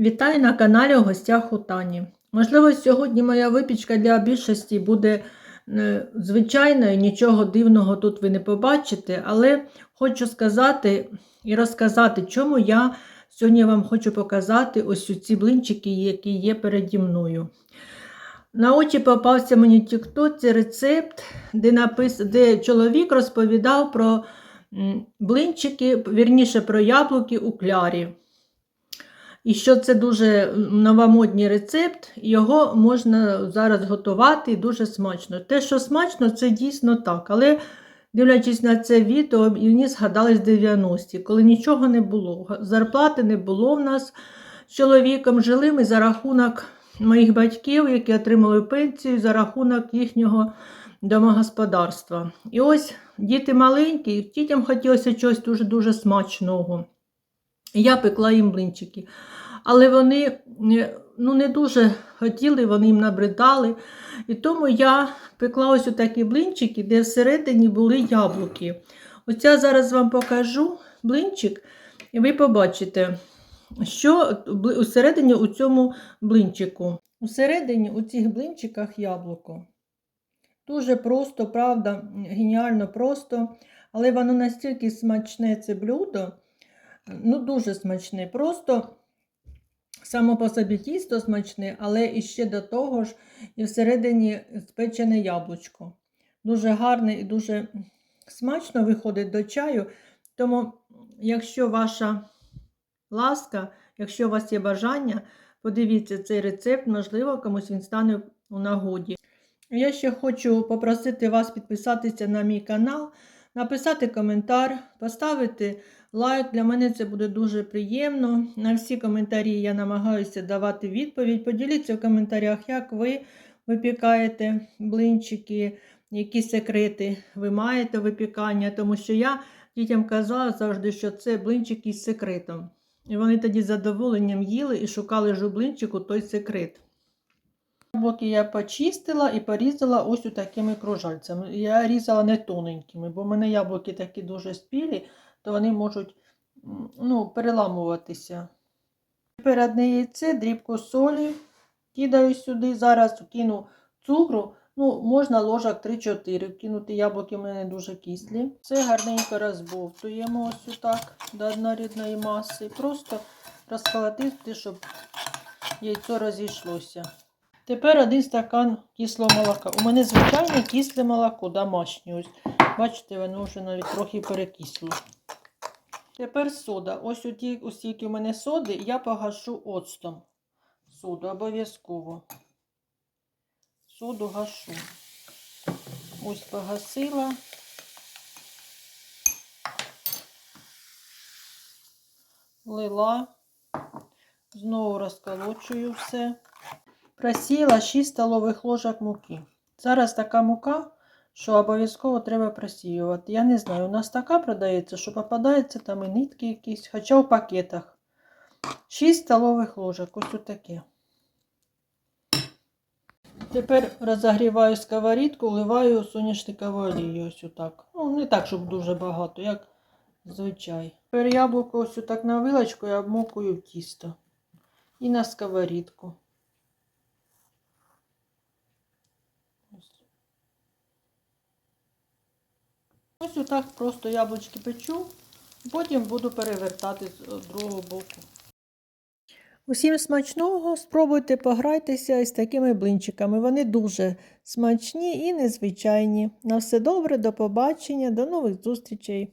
Вітаю на каналі у гостях у Тані. Можливо, сьогодні моя випічка для більшості буде е, звичайною, нічого дивного тут ви не побачите, але хочу сказати і розказати, чому я сьогодні вам хочу показати ось ці блинчики, які є переді мною. На очі попався мені тіктоці рецепт, де, напис... де чоловік розповідав про блинчики, вірніше про яблуки у клярі. І що це дуже новомодний рецепт, його можна зараз готувати дуже смачно. Те, що смачно, це дійсно так. Але дивлячись на це відео, мені згадались 90-ті, коли нічого не було. Зарплати не було в нас з чоловіком. Жили ми за рахунок моїх батьків, які отримали пенсію, за рахунок їхнього домогосподарства. І ось діти маленькі, дітям хотілося чогось дуже-дуже смачного. Я пекла їм блинчики. Але вони е, ну, не дуже хотіли, вони їм набридали. І тому я пекла ось такі блинчики, де всередині були яблуки. Ось я зараз вам покажу блинчик, і ви побачите, що всередині у цьому блинчику. Усередині у цих блинчиках яблуко. Дуже просто, правда, геніально просто, але воно настільки смачне це блюдо. Ну, дуже смачне. Просто само по собі тісто смачне, але і ще до того ж, і всередині спечене яблучко. Дуже гарне і дуже смачно виходить до чаю. Тому, якщо ваша ласка, якщо у вас є бажання, подивіться цей рецепт, можливо, комусь він стане у нагоді. Я ще хочу попросити вас підписатися на мій канал, написати коментар, поставити лайк. Для мене це буде дуже приємно. На всі коментарі я намагаюся давати відповідь. Поділіться в коментарях, як ви випікаєте блинчики, які секрети ви маєте випікання, тому що я дітям казала завжди, що це блинчики з секретом. І вони тоді з задоволенням їли і шукали ж у блинчику той секрет. Яблуки я почистила і порізала ось такими кружальцями. Я різала не тоненькими, бо в мене яблуки такі дуже спілі, то вони можуть ну, переламуватися. Тепер одне яйце, дрібку солі кидаю сюди. Зараз кину цукру. Ну, Можна ложок 3-4. Кинути яблуки в мене дуже кислі. Все гарненько розбовтуємо ось так до однорідної маси. Просто розколотити, щоб яйцо розійшлося. Тепер один стакан кислого молока. У мене звичайне кисле молоко, домашнє. Ось. Бачите, воно вже навіть трохи перекисло. Тепер сода. Ось у ті, оскільки у мене соди, я погашу оцтом. Соду обов'язково. Соду гашу. Ось погасила. Лила. Знову розколочую все. Просіяла 6 столових ложок муки. Зараз така мука, що обов'язково треба просіювати. Я не знаю, у нас така продається, що попадається там і нитки якісь, хоча в пакетах. 6 столових ложок, ось таке. Тепер розогріваю сковорідку, вливаю соняшникову олію. Ось отак. Ну, не так, щоб дуже багато, як звичай. Тепер яблуко ось так на вилочку я обмокую в тісто. І на сковорідку. Ось отак просто яблучки печу, потім буду перевертати з другого боку. Усім смачного, спробуйте пограйтеся із такими блинчиками. Вони дуже смачні і незвичайні. На все добре, до побачення, до нових зустрічей!